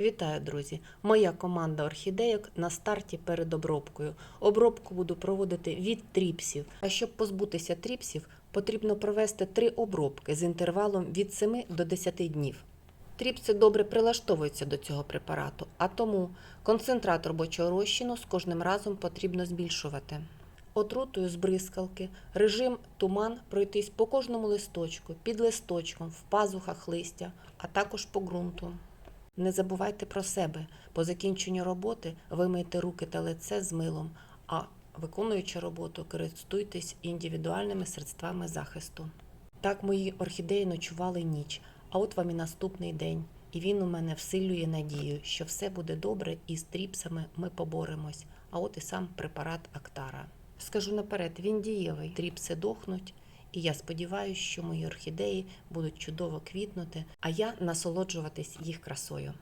Вітаю, друзі! Моя команда орхідейок на старті перед обробкою. Обробку буду проводити від тріпсів. А щоб позбутися тріпсів, потрібно провести три обробки з інтервалом від 7 до 10 днів. Тріпси добре прилаштовуються до цього препарату, а тому концентрат робочого розчину з кожним разом потрібно збільшувати. Отрутою з бризкалки, режим туман пройтись по кожному листочку, під листочком, в пазухах листя, а також по ґрунту. Не забувайте про себе. По закінченню роботи вимийте руки та лице з милом, а виконуючи роботу, користуйтесь індивідуальними средствами захисту. Так мої орхідеї ночували ніч, а от вам і наступний день. І він у мене всилює надію, що все буде добре і з тріпсами ми поборемось. А от і сам препарат Актара. Скажу наперед, він дієвий, тріпси дохнуть, і я сподіваюся, що мої орхідеї будуть чудово квітнути, а я насолоджуватись їх красою.